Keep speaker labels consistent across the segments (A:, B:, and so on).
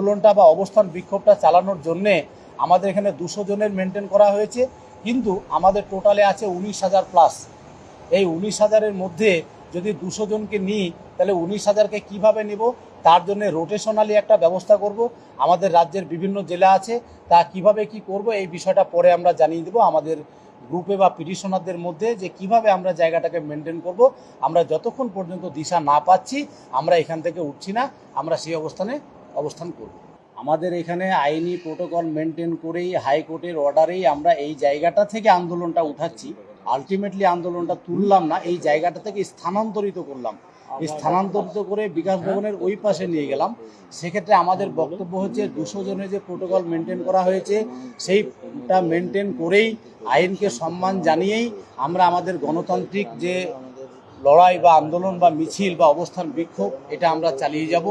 A: আন্দোলনটা বা অবস্থান বিক্ষোভটা চালানোর জন্যে আমাদের এখানে দুশো জনের মেনটেন করা হয়েছে। কিন্তু আমাদের টোটালে আছে উনিশ হাজার প্লাস এই উনিশ হাজারের মধ্যে যদি দুশো জনকে নিই, তাহলে উনিশ হাজারকে কীভাবে নিব? তার জন্য রোটেশনালি একটা ব্যবস্থা করব। আমাদের রাজ্যের বিভিন্ন জেলা আছে, তা কীভাবে কি করব এই বিষয়টা পরে আমরা জানিয়ে দেবো আমাদের গ্রুপে বা পিটিশনারদের মধ্যে যে কীভাবে আমরা জায়গাটাকে মেনটেন করব। আমরা যতক্ষণ পর্যন্ত দিশা না পাচ্ছি, আমরা এখান থেকে উঠছি না। আমরা সেই অবস্থানে অবস্থান করব। আমাদের এখানে আইনি প্রোটোকল মেনটেন করেই হাইকোর্টের অর্ডারেই আমরা এই জায়গাটা থেকে আন্দোলনটা উঠাচ্ছি। আলটিমেটলি আন্দোলনটা তুললাম না, এই জায়গাটা থেকে স্থানান্তরিত করলাম। স্থানান্তরিত করে বিকাশ ভবনের ওই পাশে নিয়ে গেলাম। সেক্ষেত্রে আমাদের বক্তব্য হচ্ছে দুশো জনের যে প্রোটোকল মেনটেন করা হয়েছে, সেইটা মেনটেন করেই আইনকে সম্মান জানিয়েই আমরা আমাদের গণতান্ত্রিক যে লড়াই বা আন্দোলন বা মিছিল বা অবস্থান বিক্ষোভ, এটা আমরা চালিয়ে যাব।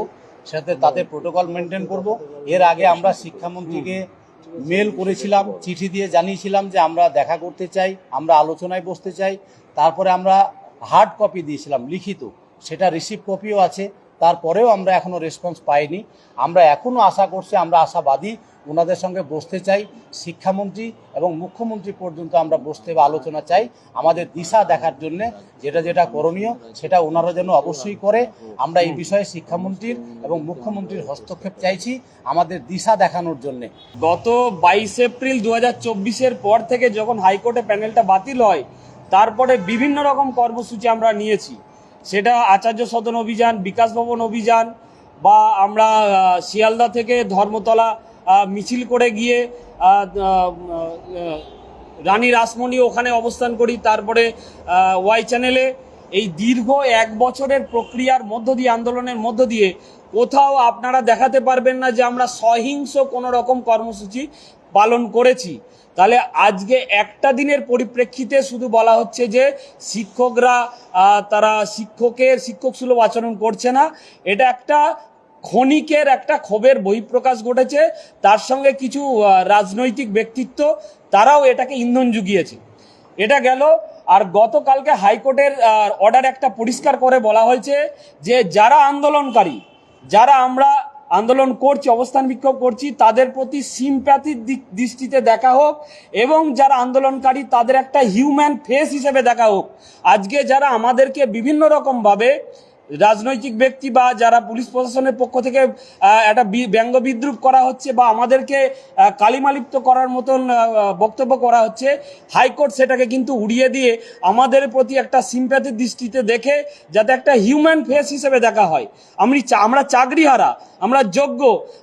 A: সাথে তাদের প্রোটোকল মেনটেন করব। এর আগে আমরা শিক্ষামন্ত্রীকে মেল করেছিলাম, চিঠি দিয়ে জানিয়েছিলাম যে আমরা দেখা করতে চাই, আমরা আলোচনায় বসতে চাই। তারপরে আমরা হার্ড কপি দিয়েছিলাম, লিখিত। সেটা রিসিভ কপিও আছে। তারপরেও আমরা এখনও রেসপন্স পাইনি। আমরা এখনও আশা করছি, আমরা আশাবাদী ওনাদের সঙ্গে বসতে চাই, শিক্ষামন্ত্রী এবং মুখ্যমন্ত্রী পর্যন্ত আমরা বসতে বা আলোচনা চাই। আমাদের দিশা দেখার জন্য যেটা যেটা করণীয় সেটা ওনারা যেন অবশ্যই করে। আমরা এই বিষয়ে শিক্ষামন্ত্রীর এবং মুখ্যমন্ত্রীর হস্তক্ষেপ চাইছি আমাদের দিশা দেখানোর জন্যে।
B: গত বাইশ এপ্রিল দু হাজার পর থেকে যখন হাইকোর্টে প্যানেলটা বাতিল হয়, তারপরে বিভিন্ন রকম কর্মসূচি আমরা নিয়েছি। সেটা আচার্য সদন অভিযান, বিকাশ ভবন অভিযান বা আমরা শিয়ালদা থেকে ধর্মতলা মিছিল করে গিয়ে রানী রাসমণি ওখানে অবস্থান করি, তারপরে ওয়াই চ্যানেলে এই দীর্ঘ এক বছরের প্রক্রিয়ার মধ্য দিয়ে, আন্দোলনের মধ্য দিয়ে কোথাও আপনারা দেখাতে পারবেন না যে আমরা সহিংস কোনো রকম কর্মসূচি পালন করেছি। তাহলে আজকে একটা দিনের পরিপ্রেক্ষিতে শুধু বলা হচ্ছে যে শিক্ষকরা তারা শিক্ষকের শিক্ষক সুলভ আচরণ করছে না। এটা একটা ক্ষণিকের একটা ক্ষোভের বহিঃপ্রকাশ ঘটেছে, তার সঙ্গে কিছু রাজনৈতিক ব্যক্তিত্ব, তারাও এটাকে ইন্ধন জুগিয়েছে। এটা গেল, আর গতকালকে হাইকোর্টের অর্ডার একটা পরিষ্কার করে বলা হয়েছে যে যারা আন্দোলনকারী, যারা আমরা আন্দোলন করছি, অবস্থান বিক্ষোভ করছি, তাদের প্রতি সিম্প্যাথির দিক, দৃষ্টিতে দেখা হোক, এবং যারা আন্দোলনকারী, তাদের একটা হিউম্যান ফেস হিসেবে দেখা হোক। আজকে যারা আমাদেরকে বিভিন্ন রকমভাবে রাজনৈতিক ব্যক্তি বা যারা পুলিশ প্রশাসনের পক্ষ থেকে একটা ব্যঙ্গ বিদ্রুপ করা হচ্ছে বা আমাদেরকে কালিমালিপ্ত করার মতন বক্তব্য করা হচ্ছে, হাইকোর্ট সেটাকে কিন্তু উড়িয়ে দিয়ে আমাদের প্রতি একটা সিম্প্যাথির দৃষ্টিতে দেখে যাতে একটা হিউম্যান ফেস হিসেবে দেখা হয়। আমি আমরা চাকরিহারা, আমরা যোগ্য,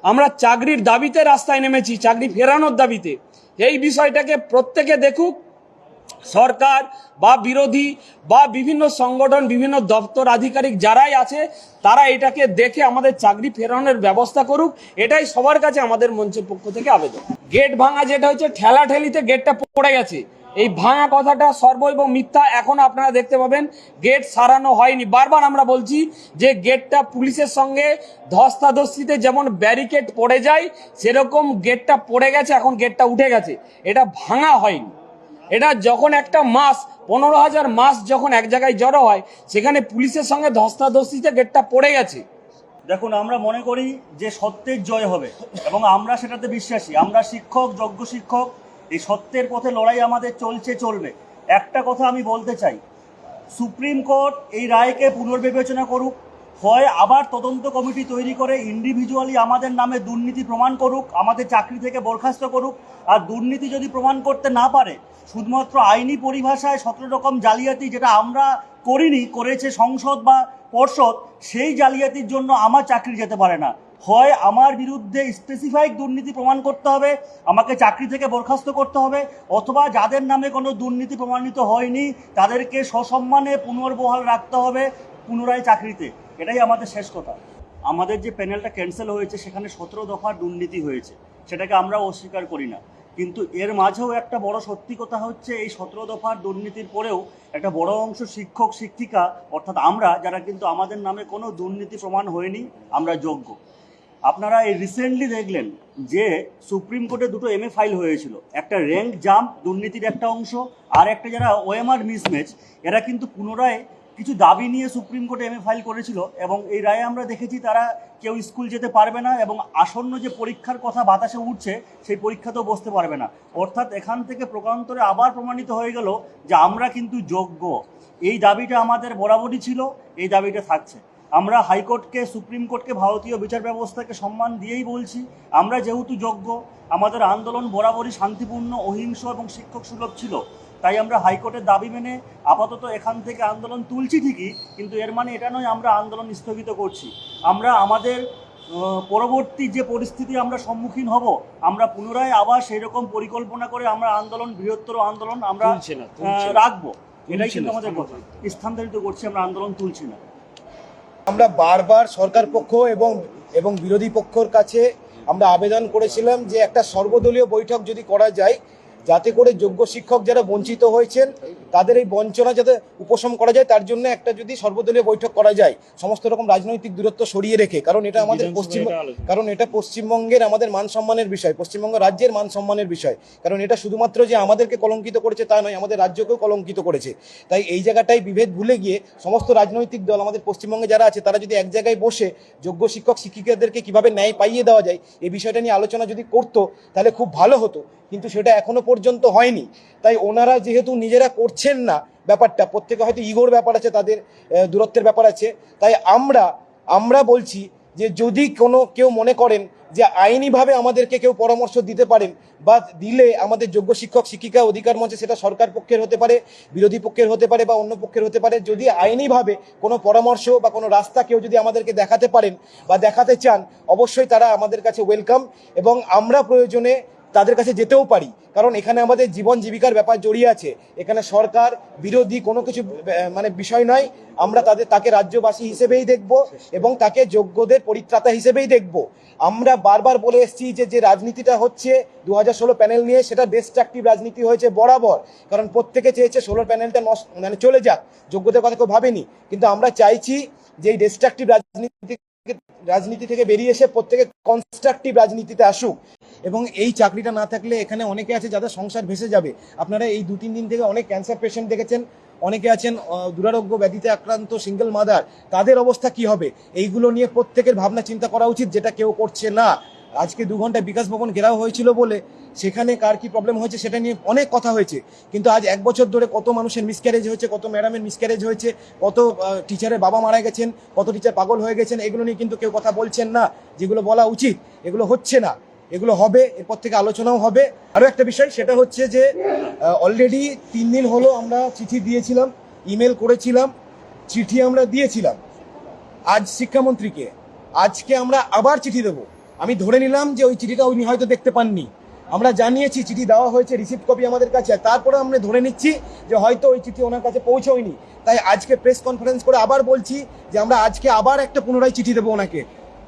B: আমরা চাকরির দাবিতে রাস্তায় নেমেছি, চাকরি ফেরানোর দাবিতে। এই বিষয়টাকে প্রত্যেকে দেখুক সরকার বা বিরোধী বা বিভিন্ন সংগঠন, বিভিন্ন দপ্তর আধিকারিক যারাই আছে, তারা এটাকে দেখে আমাদের চাকরি ফেরানোর ব্যবস্থা করুক। এটাই সবার কাছে আমাদের মঞ্চের পক্ষ থেকে আবেদন। গেট ভাঙা যেটা হচ্ছে ঠেলা ঠেলিতে গেটটা পড়ে গেছে। এই ভাঙা কথাটা সর্ব এবং মিথ্যা এখন আপনারা দেখতে পাবেন। গেট সারানো হয়নি। বারবার আমরা বলছি যে গেটটা পুলিশের সঙ্গে ধস্তাধস্তিতে যেমন ব্যারিকেড পড়ে যায়, সেরকম গেটটা পড়ে গেছে, এখন গেটটা উঠে গেছে। এটা ভাঙা হয়নি। এটা যখন একটা মাস, পনেরো হাজার মাস যখন এক জায়গায় জড়ো হয়, সেখানে পুলিশের সঙ্গে ধস্তাধস্তিতে গেটটা পড়ে গেছে।
C: দেখুন, আমরা মনে করি যে সত্যের জয় হবে, এবং আমরা সেটাতে বিশ্বাসী। আমরা শিক্ষক, যোগ্য শিক্ষক, এই সত্যের পথে লড়াই আমাদের চলছে, চলবে। একটা কথা আমি বলতে চাই, সুপ্রিম কোর্ট এই রায়কে পুনর্বিবেচনা করুক হয় আবার তদন্ত কমিটি তৈরি করে ইন্ডিভিজুয়ালি আমাদের নামে দুর্নীতি প্রমাণ করুক, আমাদের চাকরি থেকে বরখাস্ত করুক। আর দুর্নীতি যদি প্রমাণ করতে না পারে, শুধুমাত্র আইনি পরিভাষায় সতেরো রকম জালিয়াতি যেটা আমরা করিনি, করেছে সংসদ বা পর্ষদ, সেই জালিয়াতির জন্য আমার চাকরি যেতে পারে না। হয় আমার বিরুদ্ধে স্পেসিফাইড দুর্নীতি প্রমাণ করতে হবে, আমাকে চাকরি থেকে বরখাস্ত করতে হবে, অথবা যাদের নামে কোনো দুর্নীতি প্রমাণিত হয়নি, তাদেরকে সসম্মানে পুনর্বহাল রাখতে হবে পুনরায় চাকরিতে। এটাই আমাদের শেষ কথা। আমাদের যে প্যানেলটা ক্যান্সেল হয়েছে, সেখানে সতেরো দফার দুর্নীতি হয়েছে। সেটাকে আমরা অস্বীকার করি না। কিন্তু এর মাঝেও একটা বড় সত্যি কথা হচ্ছে, এই সতেরো দফার দুর্নীতির পরেও একটা বড় অংশ শিক্ষক, শিক্ষিকা, অর্থাৎ আমরা, যারা কিন্তু আমাদের নামে কোনো দুর্নীতি প্রমাণ হয়নি, আমরা যোগ্য। আপনারা এই রিসেন্টলি দেখলেন যে সুপ্রিম কোর্টে দুটো এমএ ফাইল হয়েছিল। একটা র্যাঙ্ক জাম্প দুর্নীতির একটা অংশ, আর একটা যারা ওএমআর মিসম্যাচ এরা কিন্তু পুনরায় কিছু দাবি নিয়ে সুপ্রিম কোর্টে এমএ ফাইল করেছিল এবং এই রায়ে আমরা দেখেছি তারা কেউ স্কুল যেতে পারবে না এবং আসন্ন যে পরীক্ষার কথা বাতাসে উঠছে, সেই পরীক্ষাতেও বসতে পারবে না। অর্থাৎ এখান থেকে প্রকান্তরে আবার প্রমাণিত হয়ে গেল যে আমরা কিন্তু যোগ্য। এই দাবিটা আমাদের বরাবরই ছিল, এই দাবিটা থাকছে। আমরা হাইকোর্টকে, সুপ্রিম কোর্টকে, ভারতীয় বিচার ব্যবস্থাকে সম্মান দিয়েই বলছি, আমরা যেহেতু যোগ্য, আমাদের আন্দোলন বরাবরই শান্তিপূর্ণ, অহিংস এবং শিক্ষক সুলভ ছিল। তাই আমরা হাইকোর্টের দাবি মেনে আপাতত এখান থেকে আন্দোলন তুলছি ঠিকই কিন্তু এর মানে এটা নয় আমরা আন্দোলন স্থগিত করছি। আমরা আমাদের পরবর্তী যে পরিস্থিতি আমরা সম্মুখীন হব আমরা পুনরায় আবার সেই রকম পরিকল্পনা করে আমরা আন্দোলন বৃহত্তর আন্দোলন আমরা। রাখব। এটাই কিন্তু আমাদের কথা। স্থানান্তরিত করছি আমরা আন্দোলন তুলছি না।
D: আমরা বারবার সরকার পক্ষ এবং এবং বিরোধী পক্ষর কাছে আমরা আবেদন করেছিলাম যে একটা সর্বদলীয় বৈঠক যদি করা যায় যাতে করে যোগ্য শিক্ষক যারা বঞ্চিত হয়েছেন তাদের এই বঞ্চনা যাতে উপশম করা যায় তার জন্য একটা যদি সর্বদলীয় বৈঠক করা যায় সমস্ত রকম রাজনৈতিক দূরত্ব সরিয়ে রেখে কারণ এটা আমাদের পশ্চিম কারণ এটা পশ্চিমবঙ্গের আমাদের মান সম্মানের বিষয় পশ্চিমবঙ্গ রাজ্যের মান সম্মানের বিষয় কারণ এটা শুধুমাত্র যে আমাদেরকে কলঙ্কিত করেছে তা নয় আমাদের রাজ্যকেও কলঙ্কিত করেছে। তাই এই জায়গাটায় বিভেদ ভুলে গিয়ে সমস্ত রাজনৈতিক দল আমাদের পশ্চিমবঙ্গে যারা আছে তারা যদি এক জায়গায় বসে যোগ্য শিক্ষক শিক্ষিকাদেরকে কীভাবে ন্যায় পাইয়ে দেওয়া যায় এই বিষয়টা নিয়ে আলোচনা যদি করতো তাহলে খুব ভালো হতো। কিন্তু সেটা এখনও পর্যন্ত হয়নি। তাই ওনারা যেহেতু নিজেরা করছেন না ব্যাপারটা, প্রত্যেকে হয়তো ইগোর ব্যাপার আছে, তাদের দূরত্বের ব্যাপার আছে। তাই আমরা আমরা বলছি যে যদি কোনো, কেউ মনে করেন যে আইনিভাবে আমাদেরকে কেউ পরামর্শ দিতে পারেন বা দিলে আমাদের যোগ্য শিক্ষক, শিক্ষিকা অধিকার মঞ্চে সেটা সরকার পক্ষের হতে পারে, বিরোধী পক্ষের হতে পারে বা অন্য পক্ষের হতে পারে, যদি আইনিভাবে কোনো পরামর্শ বা কোনো রাস্তা কেউ যদি আমাদেরকে দেখাতে পারেন বা দেখাতে চান, অবশ্যই তারা আমাদের কাছে ওয়েলকাম। এবং আমরা প্রয়োজনে তাদের কাছে যেতেও পারি। কারণ এখানে আমাদের জীবন জীবিকার ব্যাপার জড়িয়ে আছে। এখানে সরকার, বিরোধী কোনো কিছু মানে বিষয় নয়। আমরা তাদের, তাকে রাজ্যবাসী হিসেবেই দেখব এবং তাকে যোগ্যদের পরিত্রাতা হিসেবেই দেখব। আমরা বারবার বলে এসেছি যে যে রাজনীতিটা হচ্ছে দু হাজার ষোলো প্যানেল নিয়ে, সেটা ডিস্ট্রাকটিভ রাজনীতি হয়েছে বরাবর। কারণ প্রত্যেকে চেয়েছে ষোলোর প্যানেলটা নষ্ট মানে চলে যাক। যোগ্যদের কথা কেউ ভাবেনি। কিন্তু আমরা চাইছি যে, এই ডিস্ট্রাকটিভ রাজনীতি রাজনীতি থেকে বেরিয়ে এসে প্রত্যেকে কনস্ট্রাকটিভ রাজনীতিতে আসুক। এবং এই চাকরিটা না থাকলে এখানে অনেকে আছে যাদের সংসার ভেসে যাবে। আপনারা এই দু তিন দিন থেকে অনেক ক্যান্সার পেশেন্ট দেখেছেন, অনেকে আছেন দুরারোগ্য ব্যাধিতে আক্রান্ত সিঙ্গেল মাদার তাদের অবস্থা কি হবে? এইগুলো নিয়ে প্রত্যেকের ভাবনা চিন্তা করা উচিত, যেটা কেউ করছে না। আজকে দু ঘণ্টা বিকাশ ভবন ঘেরাও হয়েছিল বলে সেখানে কার কি প্রবলেম হয়েছে সেটা নিয়ে অনেক কথা হয়েছে। কিন্তু আজ এক বছর ধরে কত মানুষের মিসক্যারেজ হয়েছে, কত ম্যাডামের মিসক্যারেজ হয়েছে, কত টিচারের বাবা মারা গেছেন, কত টিচার পাগল হয়ে গেছেন, এগুলো নিয়ে কিন্তু কেউ কথা বলছেন না। যেগুলো বলা উচিত, এগুলো হচ্ছে না। এগুলো হবে, এরপর থেকে আলোচনাও হবে। আরও একটা বিষয়, সেটা হচ্ছে যে অলরেডি তিন দিন হলো আমরা চিঠি দিয়েছিলাম ইমেল করেছিলাম, চিঠি আমরা দিয়েছিলাম। আজ শিক্ষামন্ত্রীকে, আজকে আমরা আবার চিঠি দেবো। আমি ধরে নিলাম যে ওই চিঠিটা উনি হয়তো দেখতে পাননি। আমরা জানিয়েছি, চিঠি দেওয়া হয়েছে রিসিপ্ট কপি আমাদের কাছে। তারপরে আমরা ধরে নিচ্ছি যে হয়তো ওই চিঠি ওনার কাছে পৌঁছয়নি। তাই আজকে প্রেস কনফারেন্স করে আবার বলছি যে আমরা আজকে আবার একটা পুনরায় চিঠি দেবো ওনাকে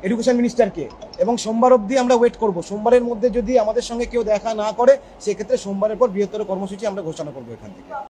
D: এডুকেশন মিনিস্টারকে এবং সোমবার অবধি আমরা ওয়েট করব। সোমবারের মধ্যে যদি আমাদের সঙ্গে কেউ দেখা না করে, সেক্ষেত্রে সোমবারের পর বৃহত্তর কর্মসূচি আমরা ঘোষণা করব এখান থেকে।